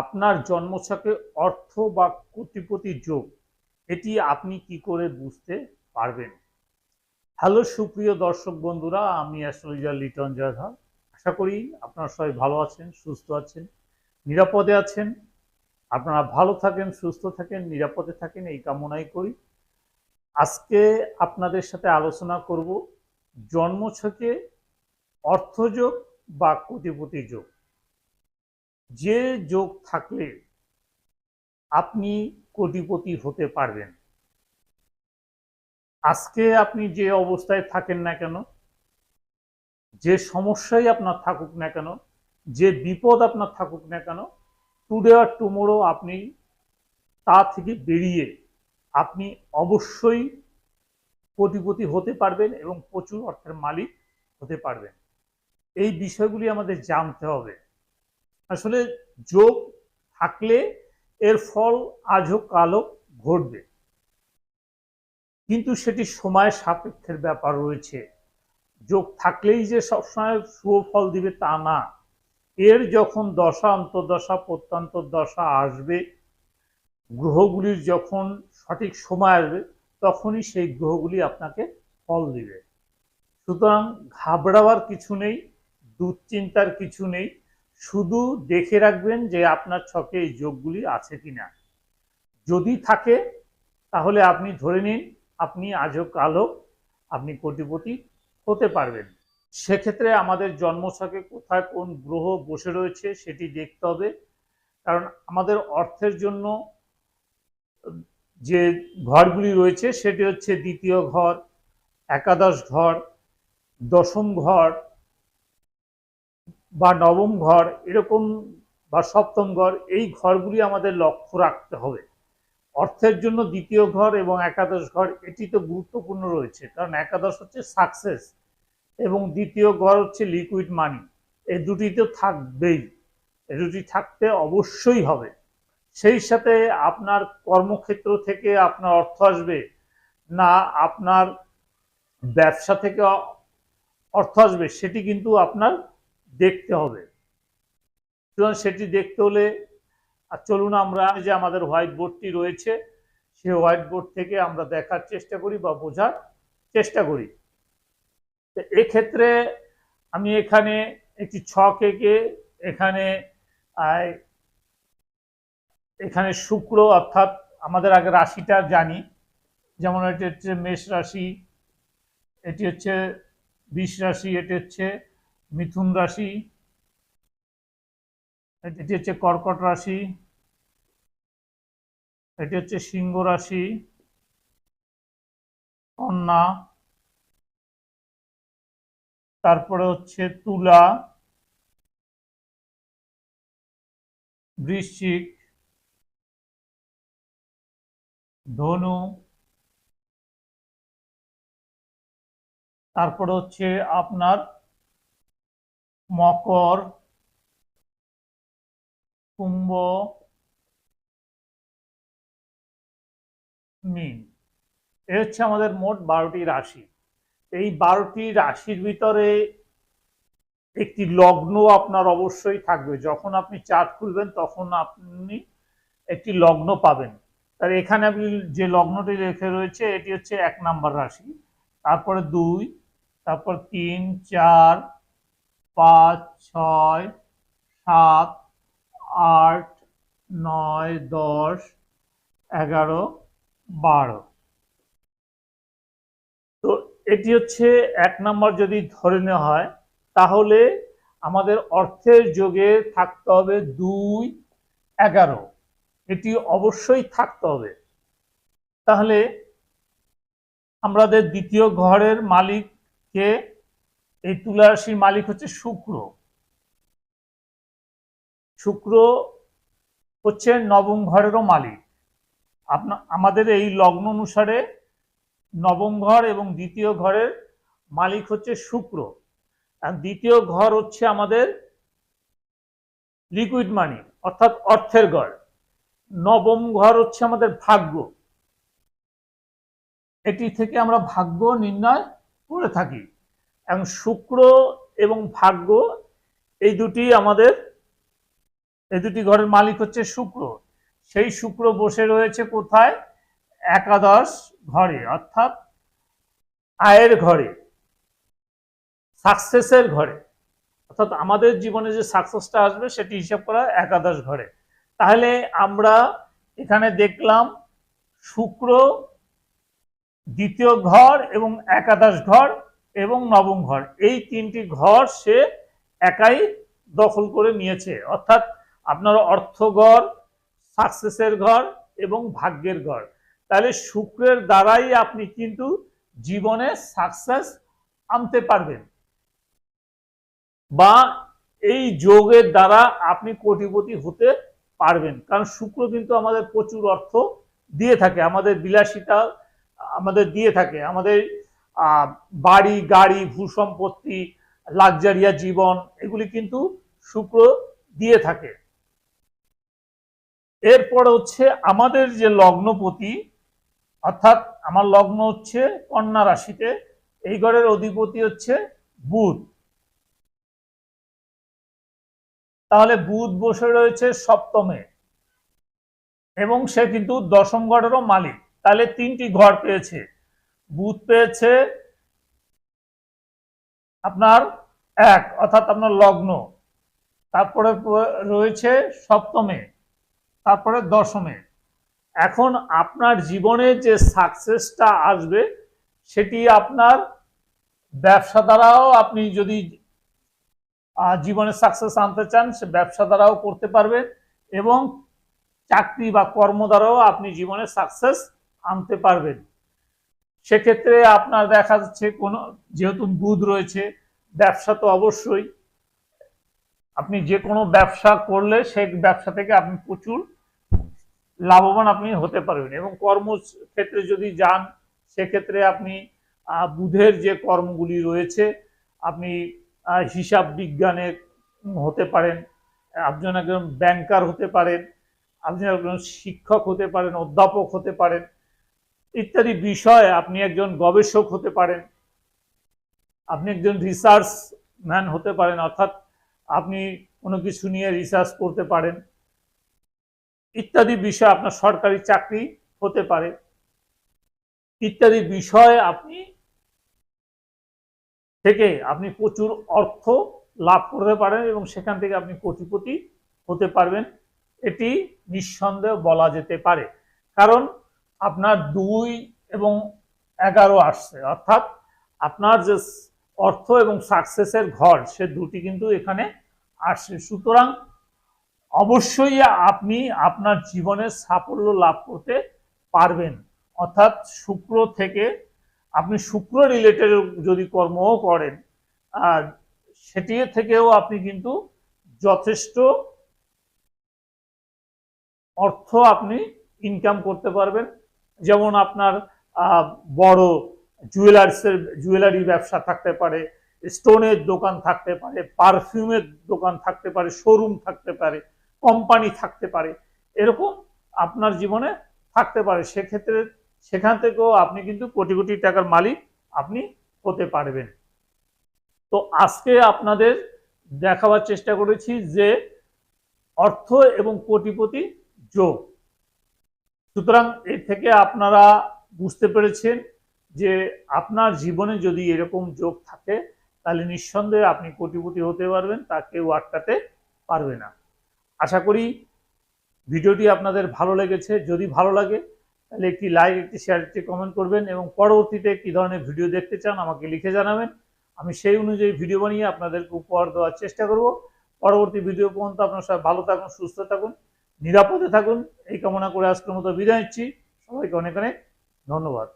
আপনার জন্মছকে অর্থ বা কোটিপতি যোগ, এটি আপনি কি করে বুঝতে পারবেন? হ্যালো, সুপ্রিয় দর্শক বন্ধুরা, আমি অ্যাস্ট্রোলজার লিটন জয়ধর আশা করি আপনারা সবাই ভালো আছেন, সুস্থ আছেন, নিরাপদে আছেন। আপনারা ভালো থাকেন, সুস্থ থাকেন, নিরাপদে থাকেন, এই কামনাই করি। আজকে আপনাদের সাথে আলোচনা করব জন্মছকে অর্থযোগ বা কোটিপতি যোগ। যে যোগ থাকলে আপনি কোটিপতি হতে পারবেন। আজকে আপনি যে অবস্থায় থাকেন না কেন, যে সমস্যাই আপনার থাকুক না কেন, যে বিপদ আপনার থাকুক না কেন টুডে আর টুমোরো আপনি তা থেকে বেরিয়ে আপনি অবশ্যই কোটিপতি হতে পারবেন এবং প্রচুর অর্থের মালিক হতে পারবেন। এই বিষয়গুলি আমাদের জানতে হবে। আসলে যোগ থাকলে এর ফল আজও কালো ঘটবে। কিন্তু সেটি সময় সাপেক্ষের ব্যাপার রয়েছে। যোগ থাকলেই যে সবসময় শুভ ফল দিবে তা না। এর যখন দশা, অন্তর্দশা প্রত্যন্ত দশা আসবে গ্রহগুলির যখন সঠিক সময় আসবে, তখনই সেই গ্রহগুলি আপনাকে ফল দিবে। সুতরাং ঘাবড়াবার কিছু নেই, দুশ্চিন্তার কিছু নেই শুধু দেখে রাখবেন যে আপনার ছকে এই যোগগুলি আছে কিনা। যদি থাকে, তাহলে আপনি ধরে নিন, আপনি আজও কালো, আপনি কোটিপতি হতে পারবেন। সেক্ষেত্রে আমাদের জন্মছকে কোথায় কোন গ্রহ বসে রয়েছে সেটি দেখতে হবে। কারণ আমাদের অর্থের জন্য যে ঘরগুলি রয়েছে, সেটি হচ্ছে দ্বিতীয় ঘর, একাদশ ঘর, দশম ঘর বা নবম ঘর, এরকম বা সপ্তম ঘর, এই ঘরগুলি আমাদের লক্ষ্য রাখতে হবে। অর্থের জন্য দ্বিতীয় ঘর এবং একাদশ ঘর, এটি তো গুরুত্বপূর্ণ রয়েছে, কারণ একাদশ হচ্ছে সাকসেস এবং দ্বিতীয় ঘর হচ্ছে লিকুইড মানি এই দুটি তো থাকবেই এই দুটি থাকতে অবশ্যই হবে। সেই সাথে আপনার কর্মক্ষেত্র থেকে আপনার অর্থ আসবে না, আপনার ব্যবসা থেকে অর্থ আসবে, সেটি কিন্তু আপনার দেখতে হবে। সুতরাং সেটি দেখতে হলে, আর চলুন আমরা যে আমাদের হোয়াইট বোর্ডটি রয়েছে সেই হোয়াইট বোর্ড থেকে আমরা দেখার চেষ্টা করি বা বোঝার চেষ্টা করি। তো এক্ষেত্রে আমি এখানে একটি ছক এঁকে এখানে এখানে শুক্র অর্থাৎ আমাদের আগে রাশিটা জানি। যেমন এটি হচ্ছে মেষ রাশি, এটি হচ্ছে বিষ রাশি, এটি হচ্ছে মিথুন রাশি, এটি হচ্ছে কর্কট রাশি, এটি হচ্ছে সিংহ রাশি, কন্যা, তারপরে হচ্ছে তুলা, বৃশ্চিক, ধনু, তারপরে হচ্ছে আপনার মকর, কুম্ভ, মিন। এ হচ্ছে আমাদের মোট বারোটি রাশি। এই বারোটি রাশির ভিতরে একটি লগ্ন আপনার অবশ্যই থাকবে। যখন আপনি চার্ট খুলবেন, তখন আপনি একটি লগ্ন পাবেন। তার এখানে আপনি যে লগ্নটি রেখে রয়েছে, এটি হচ্ছে এক নাম্বার রাশি। তারপরে দুই, তারপর তিন, চার পাঁচ, ছয়, সাত, আট, নয়, দশ, এগারো, বারো। তো এটি হচ্ছে এক নম্বর যদি ধরে নেওয়া হয়, তাহলে আমাদের অর্থের যোগে থাকতে হবে দুই, এগারো। এটি অবশ্যই থাকতে হবে। তাহলে আমাদের দ্বিতীয় ঘরের মালিককে এই তুলা রাশির মালিক হচ্ছে শুক্র। শুক্র হচ্ছে নবম ঘরেরও মালিক। আপনার আমাদের এই লগ্ন অনুসারে নবম ঘর এবং দ্বিতীয় ঘরের মালিক হচ্ছে শুক্র। আর দ্বিতীয় ঘর হচ্ছে আমাদের লিকুইড মানি অর্থাৎ অর্থের ঘর। নবম ঘর হচ্ছে আমাদের ভাগ্য। এটি থেকে আমরা ভাগ্য নির্ণয় করে থাকি। এবং শুক্র এবং ভাগ্য, এই দুটি আমাদের, এই দুটি ঘরের মালিক হচ্ছে শুক্র। সেই শুক্র বসে রয়েছে কোথায়? একাদশ ঘরে, অর্থাৎ আয়ের ঘরে সাকসেসের ঘরে। অর্থাৎ আমাদের জীবনে যে সাকসেসটা আসবে, সেটি হিসাব করা একাদশ ঘরে। তাহলে আমরা এখানে দেখলাম শুক্র দ্বিতীয় ঘর এবং একাদশ ঘর। এবং নবম ঘর। এই তিনটি ঘর সে একাই দখল করে নিয়েছে। অর্থাৎ আপনার অর্থঘর সাকসেসের ঘর এবং ভাগ্যের ঘর। তাহলে শুক্রের দ্বারাই আপনি কিন্তু জীবনে সাকসেস আনতে পারবেন। বা এই যোগের দ্বারা আপনি কোটিপতি হতে পারবেন। কারণ শুক্র কিন্তু আমাদের প্রচুর অর্থ দিয়ে থাকে, আমাদের বিলাসিতা আমাদের দিয়ে থাকে, আমাদের বাড়ি, গাড়ি, ভূসম্পত্তি লাক্সারিয়া জীবন, এগুলি কিন্তু শুক্র দিয়ে থাকে। এরপর হচ্ছে আমাদের যে লগ্নপতি, অর্থাৎ আমার লগ্ন হচ্ছে কন্যা রাশিতে, এই ঘরের অধিপতি হচ্ছে বুধ। তাহলে বুধ বসে রয়েছে সপ্তমে, এবং সে কিন্তু দশম ঘরেরও মালিক। তাহলে তিনটি ঘর পেয়েছে। বুধ পেয়েছে আপনার এক, অর্থাৎ আপনার লগ্ন। তারপরে রয়েছে সপ্তমে, তারপরে দশমে। এখন আপনার জীবনে যে সাকসেসটা আসবে, সেটি আপনার ব্যবসা দ্বারাও আপনি যদি জীবনে সাকসেস আনতে চান, সে ব্যবসা দ্বারাও করতে পারবেন এবং চাকরি বা কর্ম দ্বারাও আপনি জীবনে সাকসেস আনতে পারবেন। সেক্ষেত্রে আপনার দেখা যাচ্ছে কোনো, যেহেতু বুধ রয়েছে, ব্যবসা তো অবশ্যই। আপনি যে কোনো ব্যবসা করলে সেই ব্যবসা থেকে আপনি প্রচুর লাভবান আপনি হতে পারবেন এবং কর্মক্ষেত্রে যদি যান, সেক্ষেত্রে আপনি বুধের যে কর্মগুলি রয়েছে, আপনি হিসাব বিজ্ঞানের হতে পারেন আপনি একজন ব্যাংকার হতে পারেন আপনি একজন শিক্ষক হতে পারেন, অধ্যাপক হতে পারেন ইত্যাদি বিষয়ে আপনি একজন গবেষক হতে পারেন। আপনি একজন রিসার্চ ম্যান হতে পারেন, অর্থাৎ আপনি কোনো কিছু নিয়ে রিসার্চ করতে পারেন। ইত্যাদি বিষয়ে আপনার সরকারি চাকরি হতে পারে। ইত্যাদি বিষয়ে আপনি থেকে আপনি প্রচুর অর্থ লাভ করতে পারেন এবং সেখান থেকে আপনি কোটিপতি হতে পারবেন। এটি নিঃসন্দেহ বলা যেতে পারে। কারণ আপনার দুই এবং এগারো আসছে। অর্থাৎ আপনার যে অর্থ এবং সাকসেসের ঘর, সে দুটি কিন্তু এখানে আসছে। সুতরাং অবশ্যই আপনি আপনার জীবনে সাফল্য লাভ করতে পারবেন। অর্থাৎ শুক্র থেকে আপনি শুক্র রিলেটেড যদি কর্মও করেন সেটি থেকেও আপনি কিন্তু যথেষ্ট অর্থ আপনি ইনকাম করতে পারবেন। যেমন আপনার বড় জুয়েলার্সের জুয়েলারি ব্যবসা থাকতে পারে স্টোনের দোকান থাকতে পারে পারফিউমের দোকান থাকতে পারে শোরুম থাকতে পারে কোম্পানি থাকতে পারে, এরকম আপনার জীবনে থাকতে পারে। সেক্ষেত্রে সেখান থেকেও আপনি কিন্তু কোটি কোটি টাকার মালিক আপনি হতে পারবেন। তো আজকে আপনাদের দেখাবার চেষ্টা করেছি যে অর্থ এবং কোটিপতি যোগ। সুতরাং এর থেকে আপনারা বুঝতে পেরেছেন যে আপনার জীবনে যদি এরকম যোগ থাকে, তাহলে নিঃসন্দেহে আপনি কোটিপতি হতে পারবেন, তা কেউ আটকাতে পারবে না। আশা করি ভিডিওটি আপনাদের ভালো লেগেছে। যদি ভালো লাগে, তাহলে একটি লাইক একটি শেয়ার একটি কমেন্ট করবেন এবং পরবর্তীতে কী ধরনের ভিডিও দেখতে চান আমাকে লিখে জানাবেন। আমি সেই অনুযায়ী ভিডিও বানিয়ে আপনাদেরকে উপহার দেওয়ার চেষ্টা করব। পরবর্তী ভিডিও পর্যন্ত আপনার সবাই ভালো থাকুন, সুস্থ থাকুন। নিরাপদে থাকুন। এই কামনা করে আজকের মতো বিদায় নিচ্ছি। সবাইকে অনেক অনেক ধন্যবাদ।